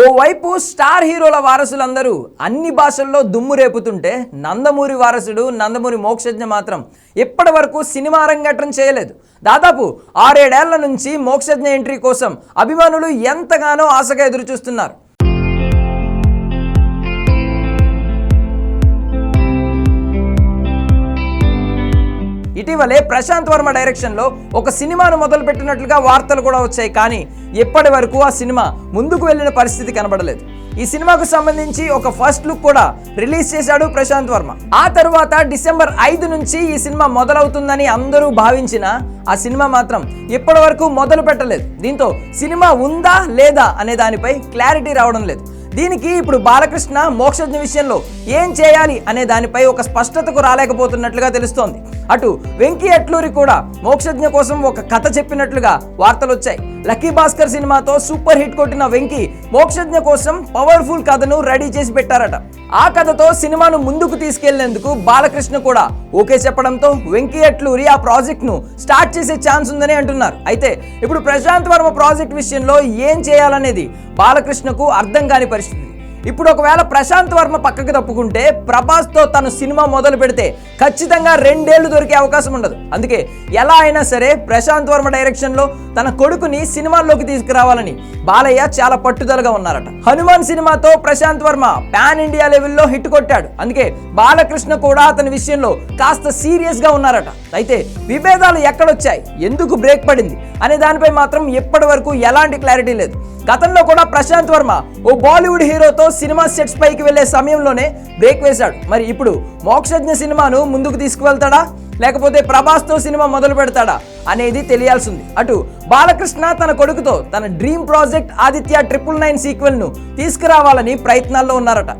ఓవైపు స్టార్ హీరోల వారసులందరూ అన్ని భాషల్లో దుమ్ము రేపుతుంటే నందమూరి వారసుడు నందమూరి మోక్షజ్ఞ మాత్రం ఇప్పటి వరకు సినిమా అరంగేట్రం చేయలేదు. దాదాపు ఆరేడేళ్ళ నుంచి మోక్షజ్ఞ ఎంట్రీ కోసం అభిమానులు ఎంతగానో ఆశగా ఎదురు ఇటీవలే ప్రశాంత్ వర్మ డైరెక్షన్లో ఒక సినిమాను మొదలుపెట్టినట్లుగా వార్తలు కూడా వచ్చాయి కానీ ఇప్పటి వరకు ఆ సినిమా ముందుకు వెళ్ళిన పరిస్థితి కనబడలేదు. ఈ సినిమాకు సంబంధించి ఒక ఫస్ట్ లుక్ కూడా రిలీజ్ చేశాడు ప్రశాంత్ వర్మ. ఆ తరువాత డిసెంబర్ ఐదు నుంచి ఈ సినిమా మొదలవుతుందని అందరూ భావించిన ఆ సినిమా మాత్రం ఇప్పటి వరకు మొదలు పెట్టలేదు. దీంతో సినిమా ఉందా లేదా అనే దానిపై క్లారిటీ రావడం లేదు. దీనికి ఇప్పుడు బాలకృష్ణ మోక్షజ్ఞ విషయంలో ఏం చేయాలి అనే దానిపై ఒక స్పష్టతకు రాలేకపోతున్నట్లుగా తెలుస్తోంది. అటు వెంకీ అట్లూరి కూడా మోక్షజ్ఞ కోసం ఒక కథ చెప్పినట్లుగా వార్తలు వచ్చాయి లక్కీ భాస్కర్ సినిమాతో సూపర్ హిట్ కొట్టిన వెంకీ మోక్షజ్ఞ కోసం పవర్ఫుల్ కథను రెడీ చేసి పెట్టారట. ఆ కథతో సినిమాను ముందుకు తీసుకెళ్ళేందుకు బాలకృష్ణ కూడా ఓకే చెప్పడంతో వెంకీ అట్లూరి ఆ ప్రాజెక్ట్ను స్టార్ట్ చేసే ఛాన్స్ ఉందని అంటున్నారు. అయితే ఇప్పుడు ప్రశాంత్ వర్మ ప్రాజెక్ట్ విషయంలో ఏం చేయాలనేది బాలకృష్ణకు అర్థం కాని పరిస్థితి. ఇప్పుడు ఒకవేళ ప్రశాంత్ వర్మ పక్కకు తప్పుకుంటే ప్రభాస్తో తను సినిమా మొదలు పెడితే ఖచ్చితంగా రెండేళ్ళు దొరికే అవకాశం ఉండదు. అందుకే ఎలా అయినా సరే ప్రశాంత్ వర్మ డైరెక్షన్లో తన కొడుకుని సినిమాల్లోకి తీసుకురావాలని బాలయ్య చాలా పట్టుదలగా ఉన్నారట. హనుమాన్ సినిమాతో ప్రశాంత్ వర్మ పాన్ ఇండియా లెవెల్లో హిట్ కొట్టాడు. అందుకే బాలకృష్ణ కూడా అతని విషయంలో కాస్త సీరియస్గా ఉన్నారట. అయితే విభేదాలు ఎక్కడొచ్చాయి? ఎందుకు బ్రేక్ పడింది? అనే దానిపై మాత్రం ఇప్పటి వరకు ఎలాంటి క్లారిటీ లేదు. గతంలో కూడా ప్రశాంత్ వర్మ ఓ బాలీవుడ్ హీరోతో సినిమా సెట్స్ పైకి వెళ్ళే సమయంలోనే బ్రేక్ వేశాడు. మరి ఇప్పుడు మోక్షజ్ఞ సినిమాను ముందుకు తీసుకువెళ్తాడా? లేకపోతే ప్రభాస్తో సినిమా మొదలు పెడతాడా అనేది తెలియాల్సింది. అటు బాలకృష్ణ తన కొడుకుతో తన dream project Aditya triple nine సీక్వెల్ను తీసుకురావాలని ప్రయత్నాల్లో ఉన్నారట.